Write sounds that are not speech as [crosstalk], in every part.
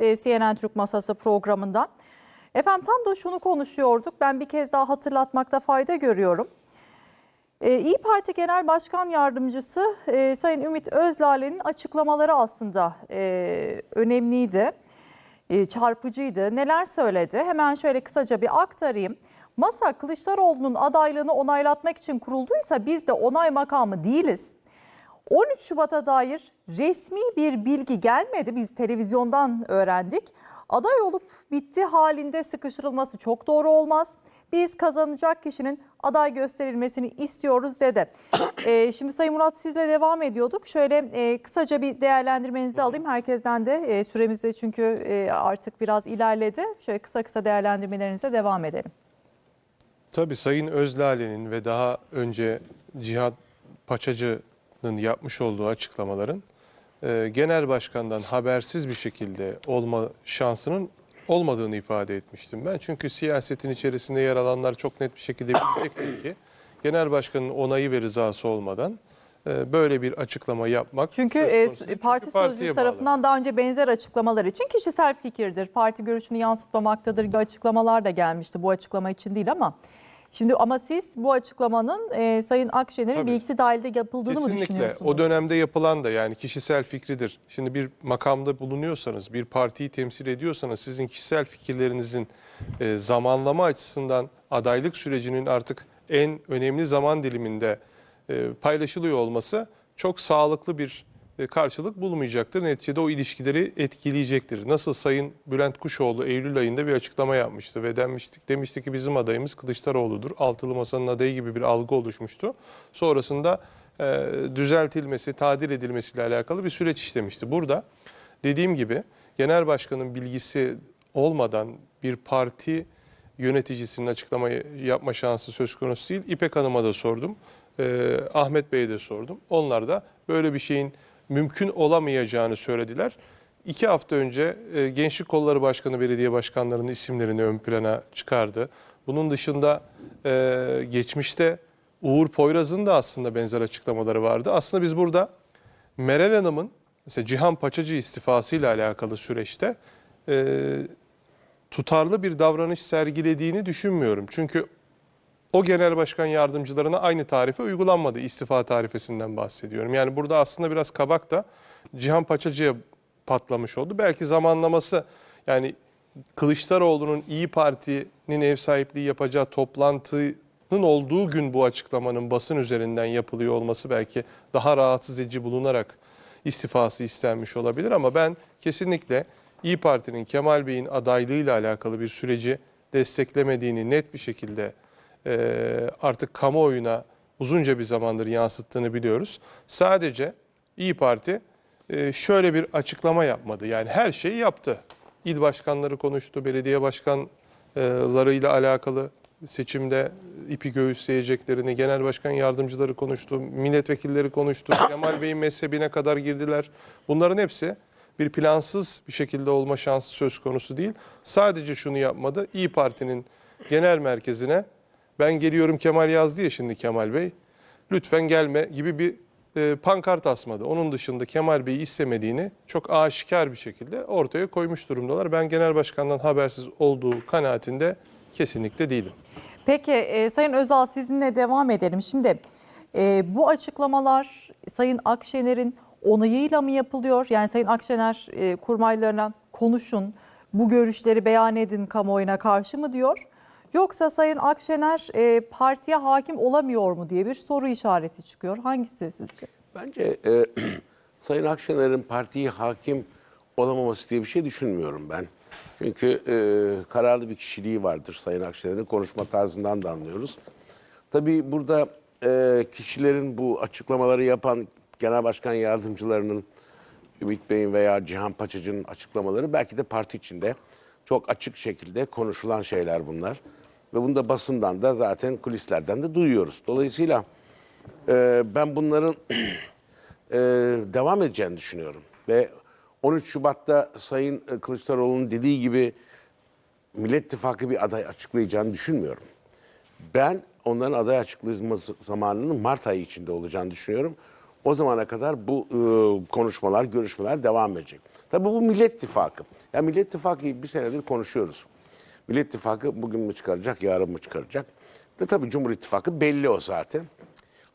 e, CNN Türk Masası programından. Efendim tam da şunu konuşuyorduk. Ben bir kez daha hatırlatmakta fayda görüyorum. E, İyi Parti Genel Başkan Yardımcısı e, Sayın Ümit Özlale'nin açıklamaları aslında önemliydi, çarpıcıydı. Neler söyledi? Hemen şöyle kısaca bir aktarayım. Masa Kılıçdaroğlu'nun adaylığını onaylatmak için kurulduysa biz de onay makamı değiliz. 13 Şubat'a dair resmi bir bilgi gelmedi. Biz televizyondan öğrendik. Aday olup bitti halinde sıkıştırılması çok doğru olmaz. Biz kazanacak kişinin aday gösterilmesini istiyoruz dedi. [coughs] Ee, şimdi Sayın Murat sizle devam ediyorduk. Şöyle e, kısaca bir değerlendirmenizi alayım. Herkesten de e, süremizde çünkü e, artık biraz ilerledi. Şöyle kısa kısa değerlendirmelerinize devam edelim. Tabii Sayın Özlale'nin ve daha önce Cihat Paçacı'nın yapmış olduğu açıklamaların e, genel başkandan habersiz bir şekilde olma şansının olmadığını ifade etmiştim ben. Çünkü siyasetin içerisinde yer alanlar çok net bir şekilde bilecektir ki genel başkanın onayı ve rızası olmadan e, böyle bir açıklama yapmak Çünkü e, parti Çünkü sözcüsü bağlı. tarafından daha önce benzer açıklamalar için kişisel fikirdir. Parti görüşünü yansıtmamaktadır gibi açıklamalar da gelmişti. Bu açıklama için değil ama. Şimdi ama siz bu açıklamanın e, Sayın Akşener'in Tabii. bilgisi dahilinde yapıldığını mı Kesinlikle. düşünüyorsunuz? O dönemde yapılan da yani kişisel fikridir. Şimdi bir makamda bulunuyorsanız, bir partiyi temsil ediyorsanız sizin kişisel fikirlerinizin e, zamanlama açısından adaylık sürecinin artık en önemli zaman diliminde e, paylaşılıyor olması çok sağlıklı bir karşılık bulmayacaktır. Neticede o ilişkileri etkileyecektir. Nasıl Sayın Bülent Kuşoğlu Eylül ayında bir açıklama yapmıştı ve demiştik, demişti ki bizim adayımız Kılıçdaroğlu'dur. Altılı Masa'nın adayı gibi bir algı oluşmuştu. Sonrasında e, düzeltilmesi, tadil edilmesiyle alakalı bir süreç işlemişti. Burada dediğim gibi genel başkanın bilgisi olmadan bir parti yöneticisinin açıklama yapma şansı söz konusu değil. İpek Hanım'a da sordum. e, Ahmet Bey'e de sordum. Onlar da böyle bir şeyin mümkün olamayacağını söylediler. İki hafta önce e, Gençlik Kolları Başkanı belediye başkanlarının isimlerini ön plana çıkardı. Bunun dışında e, geçmişte Uğur Poyraz'ın da aslında benzer açıklamaları vardı. Aslında biz burada Meral Hanım'ın mesela Cihan Paçacı istifasıyla alakalı süreçte e, tutarlı bir davranış sergilediğini düşünmüyorum. Çünkü o genel başkan yardımcılarına aynı tarife uygulanmadı. İstifa tarifesinden bahsediyorum. Yani burada aslında biraz kabak da Cihan Paçacı'ya patlamış oldu. Belki zamanlaması yani Kılıçdaroğlu'nun İyi Parti'nin ev sahipliği yapacağı toplantının olduğu gün bu açıklamanın basın üzerinden yapılıyor olması belki daha rahatsız edici bulunarak istifası istenmiş olabilir ama ben kesinlikle İyi Parti'nin Kemal Bey'in adaylığıyla alakalı bir süreci desteklemediğini net bir şekilde artık kamuoyuna uzunca bir zamandır yansıttığını biliyoruz. Sadece İyi Parti e, şöyle bir açıklama yapmadı. Yani her şeyi yaptı. İl başkanları konuştu, belediye başkanlarıyla alakalı seçimde ipi göğüsleyeceklerini, genel başkan yardımcıları konuştu, milletvekilleri konuştu, [coughs] Kemal Bey'in mezhebine kadar girdiler. Bunların hepsi bir plansız bir şekilde olma şansı söz konusu değil. Sadece şunu yapmadı. İyi Parti'nin genel merkezine ben geliyorum Kemal yazdı ya şimdi Kemal Bey. Lütfen gelme gibi bir e, pankart asmadı. Onun dışında Kemal Bey'i istemediğini çok aşikar bir şekilde ortaya koymuş durumdalar. Ben genel başkandan habersiz olduğu kanaatinde kesinlikle değilim. Peki e, Sayın Özal sizinle devam edelim. Şimdi e, bu açıklamalar Sayın Akşener'in onayıyla mı yapılıyor? Yani Sayın Akşener e, kurmaylarına konuşun, bu görüşleri beyan edin kamuoyuna karşı mı diyor? Yoksa Sayın Akşener e, partiye hakim olamıyor mu diye bir soru işareti çıkıyor. Hangisi sizce? Bence e, [clears throat] Sayın Akşener'in partiye hakim olamaması diye bir şey düşünmüyorum ben. Çünkü e, kararlı bir kişiliği vardır Sayın Akşener'in konuşma tarzından da anlıyoruz. Tabii burada e, kişilerin bu açıklamaları yapan genel başkan yardımcılarının Ümit Bey'in veya Cihan Paçacı'nın açıklamaları belki de parti içinde çok açık şekilde konuşulan şeyler bunlar. Ve bunu da basından da zaten kulislerden de duyuyoruz. Dolayısıyla e, ben bunların [clears throat] e, devam edeceğini düşünüyorum. Ve 13 Şubat'ta Sayın e, Kılıçdaroğlu'nun dediği gibi Millet İttifakı bir aday açıklayacağını düşünmüyorum. Ben onların aday açıklaması zamanının Mart ayı içinde olacağını düşünüyorum. O zamana kadar bu e, konuşmalar, görüşmeler devam edecek. Tabii bu Millet İttifakı. Ya Millet İttifakı bir senedir konuşuyoruz. Millet İttifakı bugün mü çıkaracak, yarın mı çıkaracak? De tabii Cumhur İttifakı belli o zaten.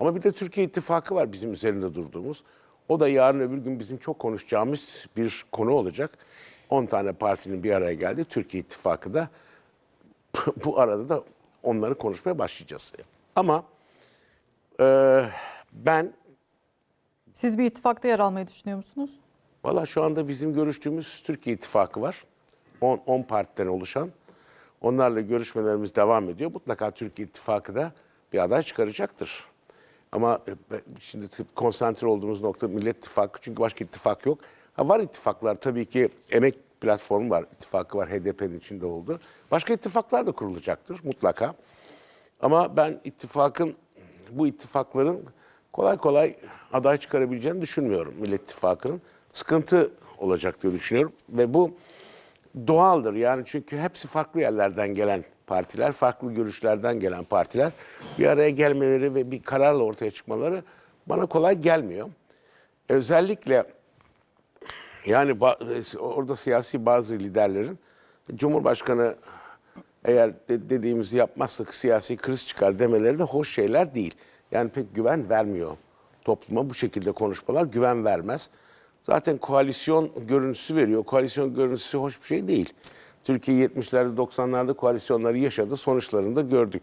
Ama bir de Türkiye İttifakı var bizim üzerinde durduğumuz. O da yarın öbür gün bizim çok konuşacağımız bir konu olacak. 10 tane partinin bir araya geldi. Türkiye İttifakı da [laughs] bu arada da onları konuşmaya başlayacağız. Ama e, ben Siz bir ittifakta yer almayı düşünüyor musunuz? Valla şu anda bizim görüştüğümüz Türkiye İttifakı var. 10 10 partiden oluşan. Onlarla görüşmelerimiz devam ediyor. Mutlaka Türkiye İttifakı da bir aday çıkaracaktır. Ama e, şimdi konsantre olduğumuz nokta Millet İttifakı çünkü başka ittifak yok. Ha, var ittifaklar tabii ki emek platformu var, ittifakı var, HDP'nin içinde oldu. Başka ittifaklar da kurulacaktır mutlaka. Ama ben ittifakın, bu ittifakların kolay kolay aday çıkarabileceğini düşünmüyorum Millet İttifakı'nın. Sıkıntı olacak diye düşünüyorum. Ve bu doğaldır. Yani çünkü hepsi farklı yerlerden gelen partiler, farklı görüşlerden gelen partiler. Bir araya gelmeleri ve bir kararla ortaya çıkmaları bana kolay gelmiyor. Özellikle yani orada siyasi bazı liderlerin Cumhurbaşkanı eğer de- dediğimizi yapmazsak siyasi kriz çıkar demeleri de hoş şeyler değil. Yani pek güven vermiyor topluma bu şekilde konuşmalar güven vermez. Zaten koalisyon görüntüsü veriyor. Koalisyon görüntüsü hoş bir şey değil. Türkiye 70'lerde 90'larda koalisyonları yaşadı. Sonuçlarını da gördük.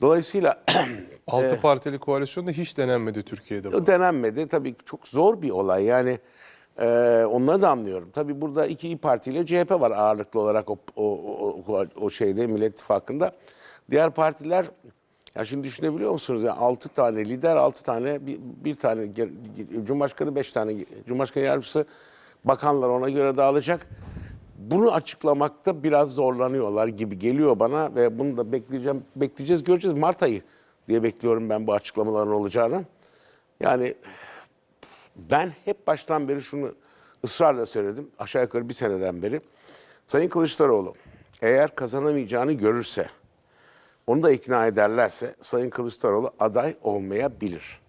Dolayısıyla [clears throat] Altı partili koalisyon da hiç denenmedi Türkiye'de bu. Denenmedi. Tabii çok zor bir olay. Yani e, onları da anlıyorum. Tabii burada iki İYİ Parti ile CHP var ağırlıklı olarak o, o, o, o şeyde Millet İttifakı'nda. Diğer partiler ya şimdi düşünebiliyor musunuz? Yani 6 tane lider, 6 tane bir, bir tane Cumhurbaşkanı, 5 tane Cumhurbaşkanı yardımcısı, bakanlar ona göre dağılacak. Bunu açıklamakta biraz zorlanıyorlar gibi geliyor bana ve bunu da bekleyeceğim, bekleyeceğiz, göreceğiz. Mart ayı diye bekliyorum ben bu açıklamaların olacağını. Yani ben hep baştan beri şunu ısrarla söyledim. Aşağı yukarı bir seneden beri. Sayın Kılıçdaroğlu eğer kazanamayacağını görürse, onu da ikna ederlerse Sayın Kılıçdaroğlu aday olmayabilir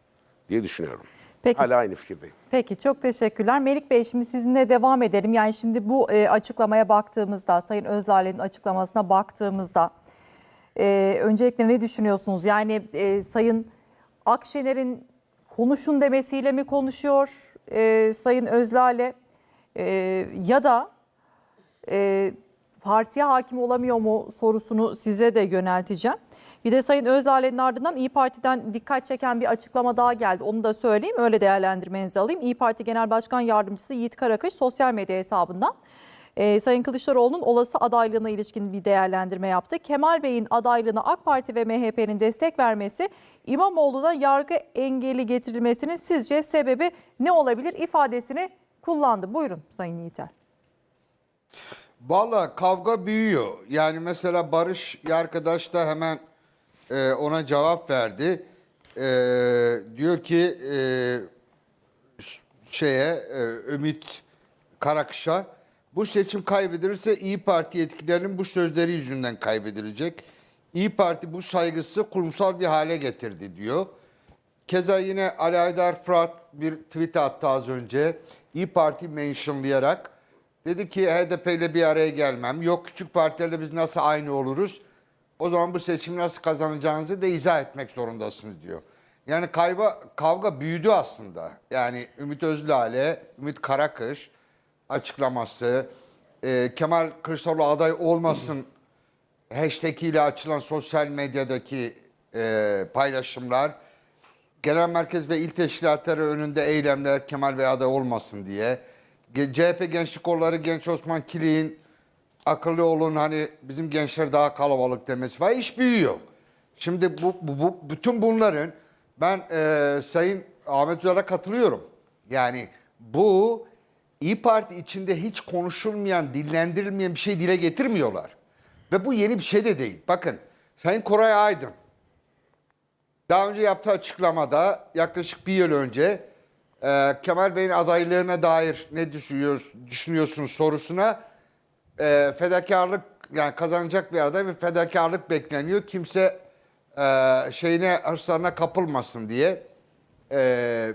diye düşünüyorum. Peki. Hala aynı fikirdeyim. Peki çok teşekkürler. Melik Bey şimdi sizinle devam edelim. Yani şimdi bu e, açıklamaya baktığımızda, Sayın Özlale'nin açıklamasına baktığımızda e, öncelikle ne düşünüyorsunuz? Yani e, Sayın Akşener'in konuşun demesiyle mi konuşuyor e, Sayın Özlale E, ya da e, partiye hakim olamıyor mu sorusunu size de yönelteceğim. Bir de Sayın Özale'nin ardından İyi Parti'den dikkat çeken bir açıklama daha geldi. Onu da söyleyeyim, öyle değerlendirmenizi alayım. İyi Parti Genel Başkan Yardımcısı Yiğit Karakış sosyal medya hesabından e, Sayın Kılıçdaroğlu'nun olası adaylığına ilişkin bir değerlendirme yaptı. Kemal Bey'in adaylığına AK Parti ve MHP'nin destek vermesi İmamoğlu'na yargı engeli getirilmesinin sizce sebebi ne olabilir ifadesini kullandı. Buyurun Sayın Yiğiter. Valla kavga büyüyor. Yani mesela Barış arkadaş da hemen e, ona cevap verdi. E, diyor ki e, şeye e, Ümit Karakış'a bu seçim kaybedilirse İyi Parti yetkilerinin bu sözleri yüzünden kaybedilecek. İyi Parti bu saygısı kurumsal bir hale getirdi diyor. Keza yine Ali Aydar Fırat bir tweet attı az önce. İyi Parti mentionlayarak dedi ki HDP ile bir araya gelmem. Yok küçük partilerle biz nasıl aynı oluruz? O zaman bu seçimi nasıl kazanacağınızı da izah etmek zorundasınız diyor. Yani kavga, kavga büyüdü aslında. Yani Ümit Özdağ'le, Ümit Karakış açıklaması, e, Kemal Kılıçdaroğlu aday olmasın hashtag ile açılan sosyal medyadaki e, paylaşımlar, genel merkez ve il teşkilatları önünde eylemler Kemal Bey aday olmasın diye. CHP Gençlik Kolları Genç Osman Kilik'in akıllı olun hani bizim gençler daha kalabalık demesi var. İş büyüyor. Şimdi bu, bu, bu bütün bunların ben e, Sayın Ahmet Üzer'e katılıyorum. Yani bu İyi Parti içinde hiç konuşulmayan, dillendirilmeyen bir şey dile getirmiyorlar. Ve bu yeni bir şey de değil. Bakın Sayın Koray Aydın daha önce yaptığı açıklamada yaklaşık bir yıl önce e, Kemal Bey'in adaylığına dair ne düşünüyor, düşünüyorsunuz sorusuna e, fedakarlık yani kazanacak bir aday ve fedakarlık bekleniyor. Kimse e, şeyine hırslarına kapılmasın diye e,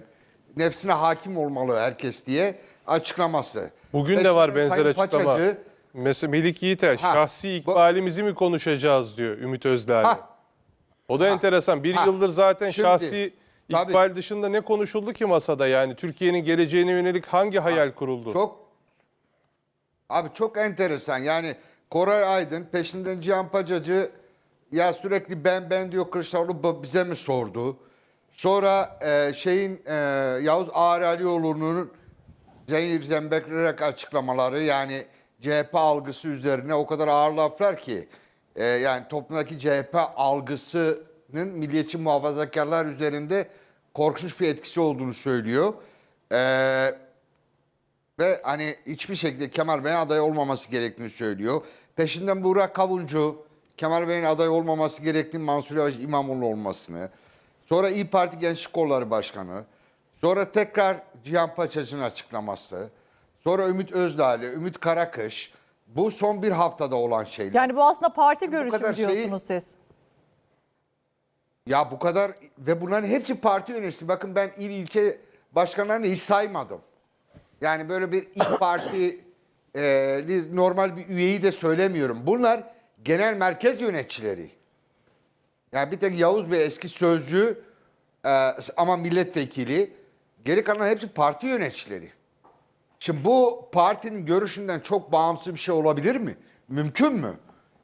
nefsine hakim olmalı herkes diye açıklaması. Bugün de var benzer Sayın açıklama. Paçacı, Mesela Melik Yiğiter Ha, şahsi bu- ikbalimizi mi konuşacağız diyor Ümit Özdağ. Ha. O da enteresan. Bir Ha. yıldır zaten Şimdi, şahsi tabii. ikbal dışında ne konuşuldu ki masada yani? Türkiye'nin geleceğine yönelik hangi hayal kuruldu? Çok abi çok enteresan. Yani Koray Aydın peşinden Cihan Pacacı ya sürekli ben ben diyor Kılıçdaroğlu bize mi sordu? Sonra e, şeyin e, Yavuz Ağar Alioğlu'nun zehir zembekleyerek açıklamaları yani CHP algısı üzerine o kadar ağır laflar ki e, yani toplumdaki CHP algısının milliyetçi muhafazakarlar üzerinde korkunç bir etkisi olduğunu söylüyor. Eee ve hani hiçbir şekilde Kemal Bey'in aday olmaması gerektiğini söylüyor. Peşinden Burak Kavuncu, Kemal Bey'in aday olmaması gerektiğini, Mansur Yavaş İmamoğlu olmasını. Sonra İyi Parti Gençlik Kolları Başkanı. Sonra tekrar Cihan Paçacı'nın açıklaması. Sonra Ümit Özdağ'la, Ümit Karakış. Bu son bir haftada olan şeyler. Yani bu aslında parti görüşü mü şeyi- diyorsunuz siz? Ya bu kadar ve bunların hepsi parti yöneticisi. Bakın ben il ilçe başkanlarını hiç saymadım. Yani böyle bir İYİ Parti e, normal bir üyeyi de söylemiyorum. Bunlar genel merkez yöneticileri. Yani bir tek Yavuz Bey eski sözcü e, ama milletvekili. Geri kalan hepsi parti yöneticileri. Şimdi bu partinin görüşünden çok bağımsız bir şey olabilir mi? Mümkün mü?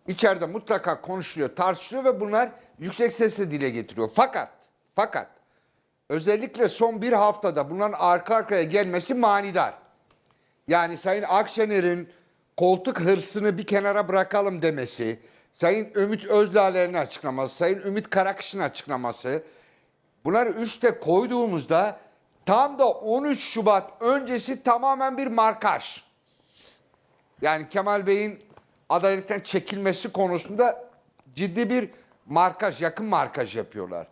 İçeride mutlaka konuşuluyor, tartışılıyor ve bunlar yüksek sesle dile getiriyor. Fakat, fakat özellikle son bir haftada bunların arka arkaya gelmesi manidar. Yani Sayın Akşener'in koltuk hırsını bir kenara bırakalım demesi, Sayın Ümit Özdağ'ın açıklaması, Sayın Ümit Karakış'ın açıklaması, Bunları üste koyduğumuzda tam da 13 Şubat öncesi tamamen bir markaj. Yani Kemal Bey'in adaylıktan çekilmesi konusunda ciddi bir markaj, yakın markaj yapıyorlar.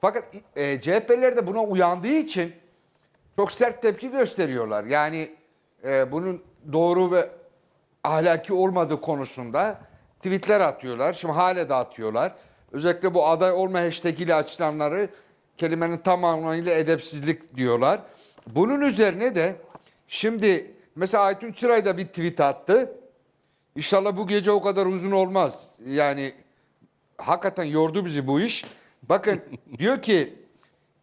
Fakat e, CHP'liler de buna uyandığı için çok sert tepki gösteriyorlar. Yani e, bunun doğru ve ahlaki olmadığı konusunda tweetler atıyorlar. Şimdi hala da atıyorlar. Özellikle bu aday olma hashtag ile açılanları kelimenin tamamıyla edepsizlik diyorlar. Bunun üzerine de şimdi mesela Aytun Çıray da bir tweet attı. İnşallah bu gece o kadar uzun olmaz. Yani hakikaten yordu bizi bu iş. Bakın [laughs] diyor ki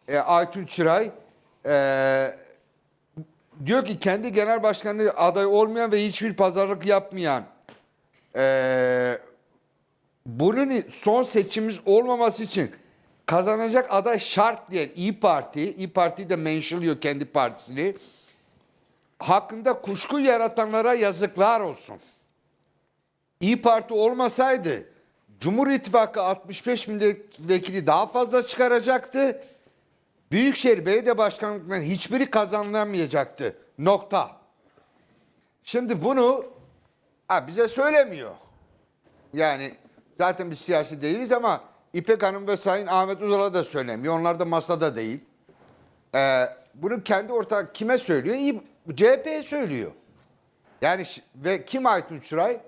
e, Aytun Çıray e, diyor ki kendi genel başkanı aday olmayan ve hiçbir pazarlık yapmayan e, bunun son seçimimiz olmaması için kazanacak aday şart diyen İyi Parti, İyi Parti de menşeliyor kendi partisini. Hakkında kuşku yaratanlara yazıklar olsun. İyi Parti olmasaydı Cumhur İttifakı 65 milletvekili daha fazla çıkaracaktı. Büyükşehir Belediye Başkanlıklarının hiçbiri kazanılamayacaktı. Nokta. Şimdi bunu ha, bize söylemiyor. Yani zaten biz siyasi değiliz ama İpek Hanım ve Sayın Ahmet Uzal'a da söylemiyor. Onlar da masada değil. Ee, bunu kendi ortak kime söylüyor? CHP'ye söylüyor. Yani ve kim Aytun Çıray?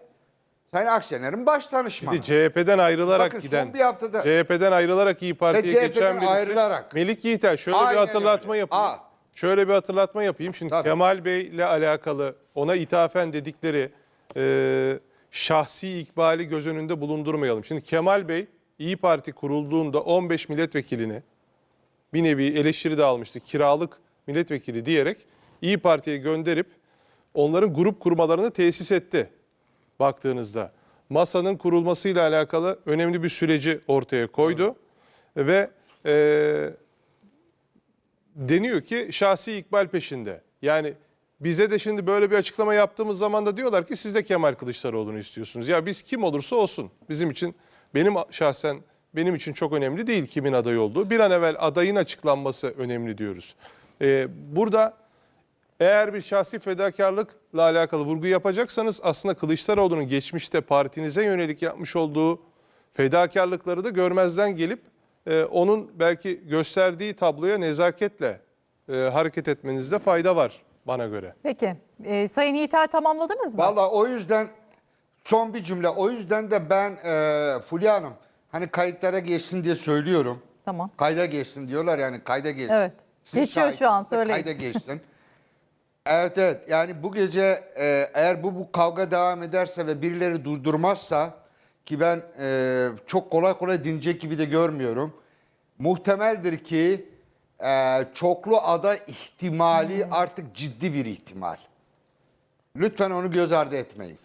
Sayın Akşener'in baş danışmanı. Bir de CHP'den ayrılarak Bakın son giden, bir haftada- CHP'den ayrılarak İyi Parti'ye CHP'den geçen birisi. ayrılarak. Melik Yiğiter şöyle Aynen bir hatırlatma öyle. yapayım. Aa. Şöyle bir hatırlatma yapayım. Şimdi Tabii. Kemal Bey ile alakalı ona ithafen dedikleri e, şahsi ikbali göz önünde bulundurmayalım. Şimdi Kemal Bey İyi Parti kurulduğunda 15 milletvekilini bir nevi eleştiri de almıştı. Kiralık milletvekili diyerek İyi Parti'ye gönderip onların grup kurmalarını tesis etti baktığınızda. Masanın kurulmasıyla alakalı önemli bir süreci ortaya koydu. Ve e, deniyor ki şahsi ikbal peşinde. Yani bize de şimdi böyle bir açıklama yaptığımız zaman da diyorlar ki siz de Kemal Kılıçdaroğlu'nu istiyorsunuz. Ya biz kim olursa olsun bizim için benim şahsen benim için çok önemli değil kimin aday olduğu. Bir an evvel adayın açıklanması önemli diyoruz. Ee, burada eğer bir şahsi fedakarlıkla alakalı vurgu yapacaksanız aslında Kılıçdaroğlu'nun geçmişte partinize yönelik yapmış olduğu fedakarlıkları da görmezden gelip e, onun belki gösterdiği tabloya nezaketle e, hareket etmenizde fayda var bana göre. Peki. Ee, Sayın Yiğiter tamamladınız mı? Valla o yüzden son bir cümle. O yüzden de ben e, Fulya Hanım hani kayıtlara geçsin diye söylüyorum. Tamam. Kayda geçsin diyorlar yani kayda geçsin. Evet. Siz Geçiyor şu an, söyleyin. Kayda geçsin. [laughs] Evet evet yani bu gece e, eğer bu bu kavga devam ederse ve birileri durdurmazsa ki ben e, çok kolay kolay dinecek gibi de görmüyorum. Muhtemeldir ki e, çoklu ada ihtimali artık ciddi bir ihtimal. Lütfen onu göz ardı etmeyin.